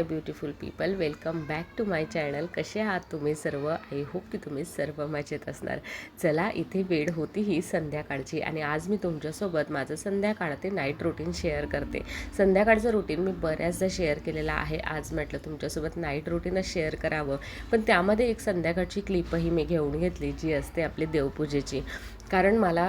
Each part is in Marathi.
My beautiful people welcome back to my channel. कसे आहात तुम्ही सर्व? आय होप की तुम्ही सर्व मजेत असणार. चला इथे वेळ होती ही संध्याकाळची आणि आज मी तुमच्यासोबत माझं संध्याकाळ ते नाईट रुटीन शेअर करते. संध्याकाळचं रुटीन मी बऱ्याचदा शेअर केलेलं आहे. आज म्हटलं तुमच्यासोबत नाईट रुटीनच शेअर करावं. पण त्यामध्ये एक संध्याकाळची क्लिपही मी घेऊन घेतली जी असते आपली देवपूजेची. कारण मला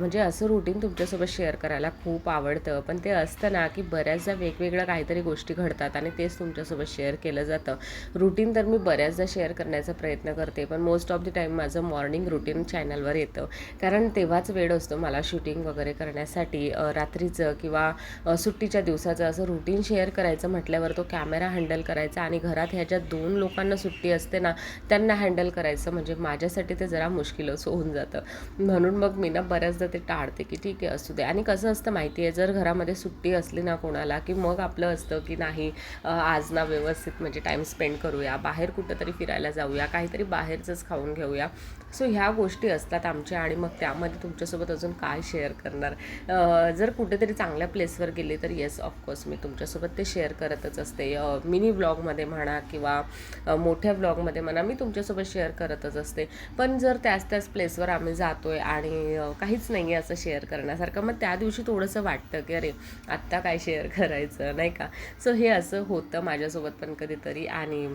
म्हणजे असं रुटीन तुमच्यासोबत शेअर करायला खूप आवडतं. पण ते असतं ना की बऱ्याचदा वेगवेगळ्या काहीतरी गोष्टी घडतात आणि तेच तुमच्यासोबत शेअर केलं जातं. रुटीन तर मी बऱ्याचदा शेअर करण्याचा प्रयत्न करते पण मोस्ट ऑफ द टाईम माझं मॉर्निंग रुटीन चॅनलवर येतं. कारण तेव्हाच वेळ असतो मला शूटिंग वगैरे करण्यासाठी. रात्रीचं किंवा सुट्टीच्या दिवसाचं असं रुटीन शेअर करायचं म्हटल्यावर तो कॅमेरा हँडल करायचा आणि घरात ह्या ज्या दोन लोकांना सुट्टी असते ना त्यांना हँडल करायचं. म्हणजे माझ्यासाठी ते जरा मुश्किलच होऊन जातं. म्हणून म्हणून मग मी ना बऱ्याचदा ते टाळते की ठीक आहे असू दे. आणि कसं असतं माहिती आहे जर घरामध्ये सुट्टी असली ना कोणाला की मग आपलं असतं की नाही आज ना व्यवस्थित म्हणजे टाईम स्पेंड करूया बाहेर कुठंतरी फिरायला जाऊया काहीतरी बाहेरचंच खाऊन घेऊया. सो ह्या गोष्टी असतात आमच्या आणि मग त्यामध्ये तुमच्यासोबत अजून काय शेअर करणार? जर कुठेतरी चांगल्या प्लेसवर गेले तर येस ऑफकोर्स मी तुमच्यासोबत ते शेअर करतच असते. मिनी ब्लॉगमध्ये म्हणा किंवा मोठ्या ब्लॉगमध्ये म्हणा मी तुमच्यासोबत शेअर करतच असते. पण जर त्याच त्याच प्लेसवर आम्ही जातो आहे आणि काहीच नाही आहे असं शेअर करण्यासारखं. मग त्या दिवशी थोडंसं वाटतं की अरे आत्ता काय शेअर करायचं? नाही का? सो हे असं होतं माझ्यासोबत पण कधीतरी. आणि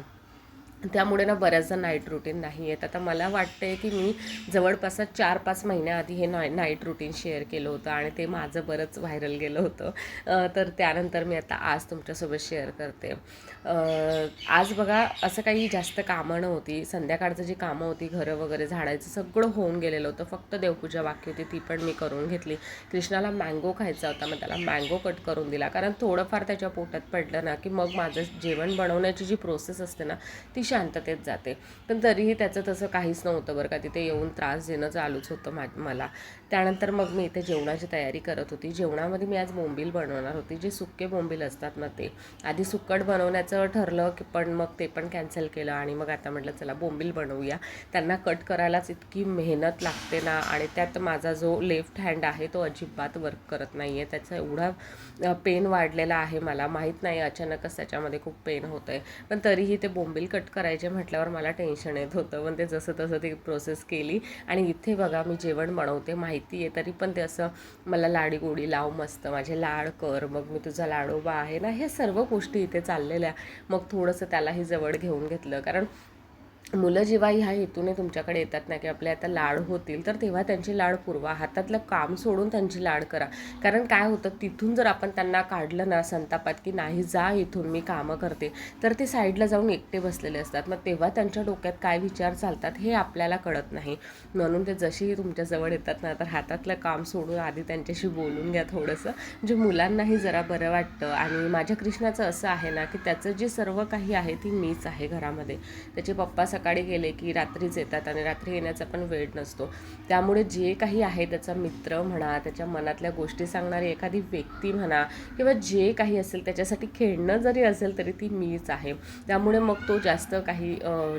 त्यामुळे ना बऱ्याचदा नाईट रुटीन नाही येत. आता मला वाटतं आहे की मी जवळपास चार पाच महिन्याआधी हे नाय नाईट रुटीन शेअर केलं होतं आणि ते माझं बरंच व्हायरल गेलं होतं. तर त्यानंतर मी आता आज तुमच्यासोबत शेअर करते. आज बघा असं काही जास्त कामं नव्हती. संध्याकाळचं जी कामं होती घरं वगैरे झाडायचं सगळं होऊन गेलेलं होतं. फक्त देवपूजा बाकी होती ती पण मी करून घेतली. कृष्णाला मँगो खायचा होता मग त्याला मँगो कट करून दिला. कारण थोडंफार त्याच्या पोटात पडलं ना की मग माझं जेवण बनवण्याची जी प्रोसेस असते ना ती शांततेत जाते. पण तरीही त्याचं तसं काहीच नव्हतं बरं का. तिथे येऊन त्रास देणं चालूच होतं मा मला. त्यानंतर मग मी इथे जेवणाची तयारी करत होती. जेवणामध्ये मी आज बोंबील बनवणार होती. जे सुके बोंबील असतात ना ते. आधी सुक्कट बनवण्याचं ठरलं की पण मग ते पण कॅन्सल केलं आणि मग आता म्हटलं चला बोंबील बनवूया. त्यांना कट करायलाच इतकी मेहनत लागते ना आणि त्यात माझा जो लेफ्ट हँड आहे तो अजिबात वर्क करत नाही आहे त्याचा एवढा पेन वाढलेला आहे मला. माहीत नाही अचानकच त्याच्यामध्ये खूप पेन होतं आहे पण तरीही ते बोंबील कट करायचे म्हटल्यावर मला टेन्शन येत होतं. पण ते जसं तसं ती प्रोसेस केली आणि इथे बघा मी जेवण बनवते माहिती आहे तरी पण ते असं मला लाडी गोडी लाव मस्त माझे लाड कर मग मी तुझा लाडोबा आहे ना हे सर्व गोष्टी इथे चाललेल्या. मग थोडंसं त्यालाही जवळ घेऊन घेतलं. कारण मुलं जेव्हा ह्या हेतूने तुमच्याकडे येतात ना की आपले आता लाड होतील तर तेव्हा त्यांची लाड पुरवा. हातातलं काम सोडून त्यांची लाड करा. कारण काय होतं तिथून जर आपण त्यांना काढलं ना संतापात की नाही जा इथून मी कामं करते तर ते साईडला जाऊन एकटे बसलेले असतात. मग तेव्हा त्यांच्या डोक्यात काय विचार चालतात हे आपल्याला कळत नाही. म्हणून ते जशीही तुमच्याजवळ येतात ना तर हातातलं काम सोडून आधी त्यांच्याशी बोलून घ्या थोडंसं. जे मुलांनाही जरा बरं वाटतं. आणि माझ्या कृष्णाचं असं आहे ना की त्याचं जे सर्व काही आहे ती मीच आहे घरामध्ये. त्याचे पप्पा सकाळी गेले की रात्रीच येतात आणि रात्री येण्याचा पण वेळ नसतो. त्यामुळे जे काही आहे त्याचा मित्र म्हणा त्याच्या मनातल्या गोष्टी सांगणारी एखादी व्यक्ती म्हणा किंवा जे काही असेल त्याच्यासाठी खेळणं जरी असेल तरी ती मीच आहे. त्यामुळे मग तो जास्त काही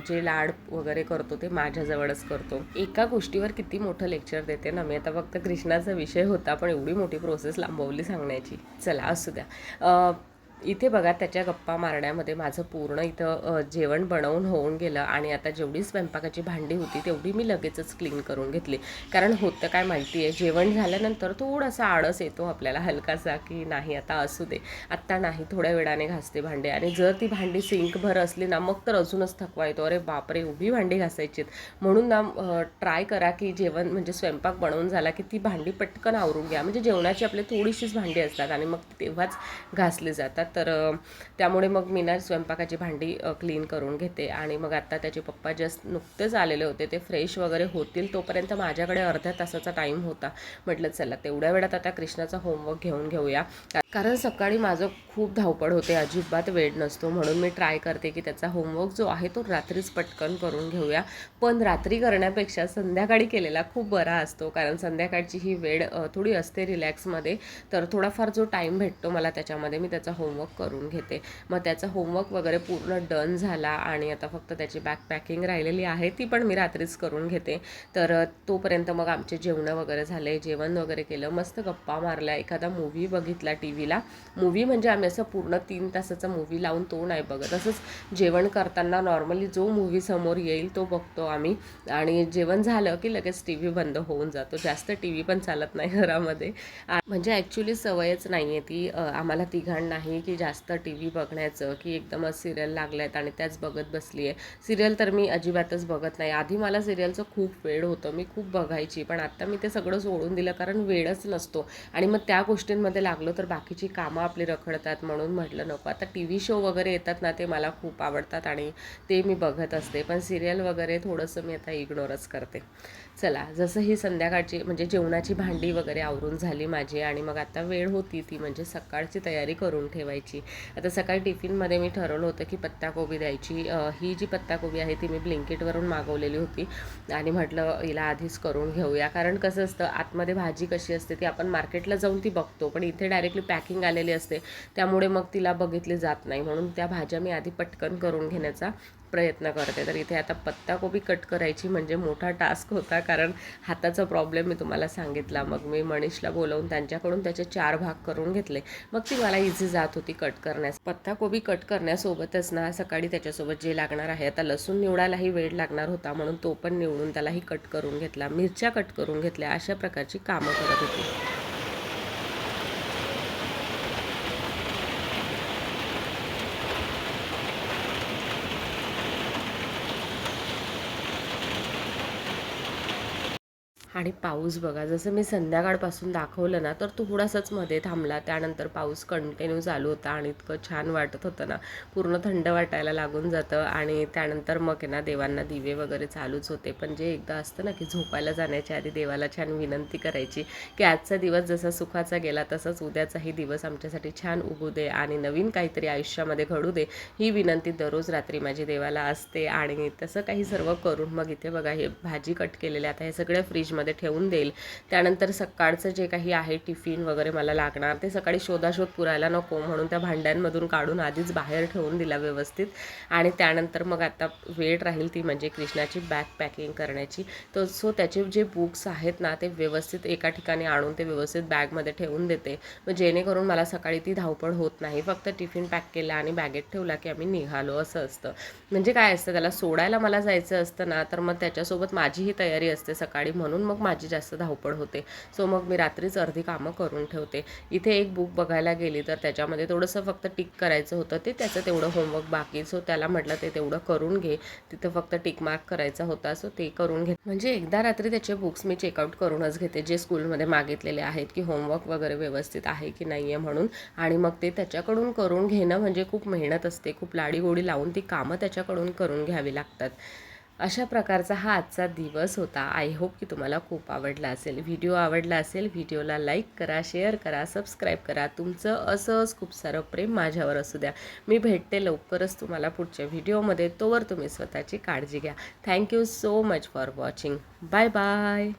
जे लाड वगैरे करतो ते माझ्याजवळच करतो. एका गोष्टीवर किती मोठं लेक्चर देते ना मी. आता फक्त कृष्णाचा विषय होता पण एवढी मोठी प्रोसेस लांबवली सांगण्याची. चला असू द्या. इथे बघा त्याच्या गप्पा मारण्यामध्ये माझं पूर्ण इथं जेवण बनवून होऊन गेलं आणि आता जेवढी स्वयंपाकाची भांडी होती तेवढी मी लगेचच क्लीन करून घेतली. कारण होतं काय माहिती आहे जेवण झाल्यानंतर थोडासा आळस येतो आपल्याला हलकासा की नाही आता असू दे. आत्ता नाही थोड्या वेळाने घासते भांडे आणि जर ती भांडी सिंकभर असली ना मग तर अजूनच थकवा येतो. अरे बापरे उभी भांडी घासायची म्हणून ना ट्राय करा की जेवण म्हणजे स्वयंपाक बनवून झाला की ती भांडी पटकन आवरून घ्या. म्हणजे जेवणाची आपली थोडीशीच भांडी असतात आणि मग तेव्हाच घासली जातात. तर त्यामुळे मग मी ना स्वयंपाकाची भांडी क्लीन करून घेते. आणि मग आत्ता त्याचे पप्पा जस्ट नुकतेच आलेले होते. ते फ्रेश वगैरे होतील तोपर्यंत माझ्याकडे अर्ध्या तासाचा टाईम होता. म्हटलं चला तेवढ्या वेळात आता कृष्णाचा होमवर्क घेऊन घेऊया. कारण सकाळी माझं खूप धावपळ होते. अजिबात वेळ नसतो. म्हणून मी ट्राय करते की त्याचा होमवर्क जो आहे तो रात्रीच पटकन करून घेऊया. पण रात्री करण्यापेक्षा संध्याकाळी केलेला खूप बरा असतो. कारण संध्याकाळची ही वेळ थोडी असते रिलॅक्समध्ये तर थोडाफार जो टाईम भेटतो मला त्याच्यामध्ये मी त्याचा होमवर्क होमवर्क करून घेते. मग त्याचा होमवर्क वगैरे पूर्ण डन झाला आणि आता फक्त त्याची बॅग पॅकिंग राहिलेली आहे ती पण मी रात्रीच करून घेते. तर तोपर्यंत मग आमचे जेवणं वगैरे झाले जेवण वगैरे केलं मस्त गप्पा मारल्या एखादा मूवी बघितला टी व्हीला मूवी म्हणजे आम्ही असं पूर्ण तीन तासाचा मूवी लावून तो नाही बघत. असंच जेवण करताना नॉर्मली जो मूवी समोर येईल तो बघतो आम्ही. आणि जेवण झालं की लगेच टी व्ही बंद होऊन जातो. जास्त टी व्ही पण चालत नाही घरामध्ये. म्हणजे ॲक्च्युली सवयच नाही आहे ती आम्हाला तिघाण नाही की जास्त टी व्ही बघण्याचं की एकदमच सिरियल लागल्या आहेत आणि त्याच बघत बसली आहे सिरियल तर मी अजिबातच बघत नाही. आधी मला सिरियलचं खूप वेळ होतं. मी खूप बघायची. पण आत्ता मी ते सगळं सोडून दिलं कारण वेळच नसतो. आणि मग त्या गोष्टींमध्ये लागलो तर बाकीची कामं आपली रखडतात म्हणून म्हटलं नको. आता टी व्ही शो वगैरे येतात ना ते मला खूप आवडतात आणि ते मी बघत असते. पण सिरियल वगैरे थोडंसं मी आता इग्नोरच करते. चला जसं ही संध्याकाळची म्हणजे जेवणाची भांडी वगैरे आवरून झाली माझी आणि मग आता वेळ होती ती म्हणजे सकाळची तयारी करून ठेवायची. आता सकाळी टिफिनमध्ये मी ठरवलं होतं की पत्ताकोबी द्यायची. ही जी पत्ताकोबी आहे ती मी ब्लिंकेटवरून मागवलेली होती आणि म्हटलं हिला आधीच करून घेऊया. कारण कसं असतं आतमध्ये भाजी कशी असते ती आपण मार्केटला जाऊन ती बघतो पण इथे डायरेक्टली पॅकिंग आलेली असते. त्यामुळे मग तिला बघितली जात नाही. म्हणून त्या भाज्या मी आधी पटकन करून घेण्याचा प्रयत्न करते. तर इथे आता पत्ताकोबी कट करायची म्हणजे मोठा टास्क होता. कारण हाताचा प्रॉब्लेम मी तुम्हाला सांगितला. मग मी मनीषला बोलवून त्यांच्याकडून त्याचे चार भाग करून घेतले. मग ती मला इझी जात होती कट करण्यास. पत्ताकोबी कट करण्यासोबतच ना सकाळी त्याच्यासोबत जे लागणार आहे आता लसूण निवडायलाही वेळ लागणार होता. म्हणून तो पण निवडून त्यालाही कट करून घेतला. मिरच्या कट करून घेतल्या. अशा प्रकारची कामं करत होती. आणि पाऊस बघा जसं मी संध्याकाळपासून दाखवलं ना तर थोडासाच मध्ये थांबला. त्यानंतर पाऊस कंटिन्यू चालू होता आणि इतकं छान वाटत होतं ना. पूर्ण थंड वाटायला लागून जातं आणि त्यानंतर मग आहे ना देवांना दिवे वगैरे चालूच होते. पण जे एकदा असतं ना की झोपायला जाण्याच्या आधी देवाला छान विनंती करायची की आजचा दिवस जसा सुखाचा गेला तसंच उद्याचाही दिवस आमच्यासाठी छान उगू दे आणि नवीन काहीतरी आयुष्यामध्ये घडू दे ही विनंती दररोज रात्री माझी देवाला असते. आणि तसं काही सर्व करून मग इथे बघा हे भाजी कट केलेले आता हे सगळ्या फ्रीजमध्ये फ्रीजमध्ये ठेवून देईल. त्यानंतर सकाळचं जे काही आहे टिफिन वगैरे मला लागणार ते सकाळी शोधाशोध पुरायला नको म्हणून त्या भांड्यांमधून काढून आधीच बाहेर ठेवून दिला व्यवस्थित. आणि त्यानंतर मग आता वेळ राहील ती म्हणजे कृष्णाची बॅग पॅकिंग करण्याची. तर सो त्याचे जे बुक्स आहेत ना ते व्यवस्थित एका ठिकाणी आणून ते व्यवस्थित बॅगमध्ये ठेवून देते. मग जेणेकरून मला सकाळी ती धावपळ होत नाही. फक्त टिफिन पॅक केला आणि बॅगेत ठेवला की आम्ही निघालो असं असतं. म्हणजे काय असतं त्याला सोडायला मला जायचं असतं ना तर मग त्याच्यासोबत माझीही तयारी असते सकाळी म्हणून. मग माझी जास्त धावपळ होते. सो मग मी रात्रीच अर्धी कामं करून ठेवते. इथे एक बुक बघायला गेली तर त्याच्यामध्ये थोडंसं फक्त टिक करायचं होतं ते त्याचं तेवढं होमवर्क बाकी. सो त्याला म्हटलं ते तेवढं करून घे. तिथं फक्त टिक मार्क करायचा होता. सो ते करून घे. म्हणजे एकदा रात्री त्याचे बुक्स मी चेकआउट करूनच घेते. जे स्कूलमध्ये मागितलेले आहेत की होमवर्क वगैरे व्यवस्थित आहे की नाही आहे म्हणून. आणि मग ते त्याच्याकडून करून घेणं म्हणजे खूप मेहनत असते. खूप लाडीगोडी लावून ती कामं त्याच्याकडून करून घ्यावी लागतात. अशा प्रकारचा हा आजचा दिवस होता. आय होप की तुम्हाला खूप आवडला असेल. व्हिडिओ आवडला असेल व्हिडिओला लाईक करा शेअर करा सबस्क्राईब करा. तुमचं असंच खूप सारं प्रेम माझ्यावर असू द्या. मी भेटते लवकरच तुम्हाला पुढच्या व्हिडिओमध्ये तोवर तुम्ही स्वतःची काळजी घ्या. Thank you so much for watching bye bye